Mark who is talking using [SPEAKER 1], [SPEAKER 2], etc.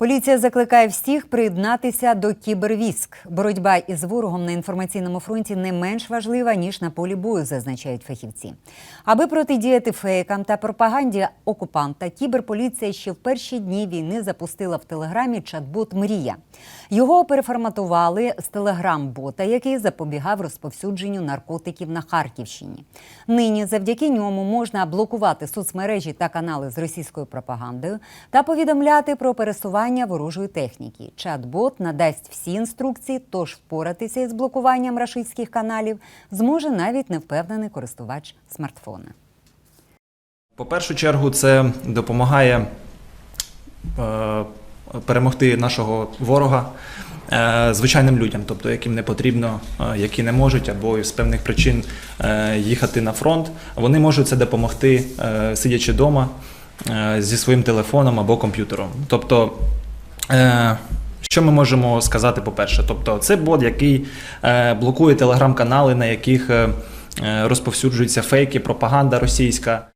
[SPEAKER 1] Поліція закликає всіх приєднатися до кібервійськ. Боротьба із ворогом на інформаційному фронті не менш важлива ніж на полі бою, зазначають фахівці. Аби протидіяти фейкам та пропаганді окупанта, кіберполіція ще в перші дні війни запустила в телеграмі чат-бот Мрія. Його переформатували з телеграм-бота, який запобігав розповсюдженню наркотиків на Харківщині. Нині завдяки ньому можна блокувати соцмережі та канали з російською пропагандою та повідомляти про пересування ворожої техніки. Чат-бот надасть всі інструкції, тож впоратися із блокуванням рашистських каналів зможе навіть невпевнений користувач смартфона.
[SPEAKER 2] По першу чергу, це допомагає е, перемогти нашого ворога е, звичайним людям, тобто яким не потрібно, е, які не можуть або з певних причин е, їхати на фронт. Вони можуть це допомогти, е, сидячи вдома зі своїм телефоном або комп'ютером. Тобто, е, що ми можемо сказати, по-перше? Тобто, це бот, який е, блокує телеграм-канали, на яких е, е, розповсюджуються фейки, пропаганда російська.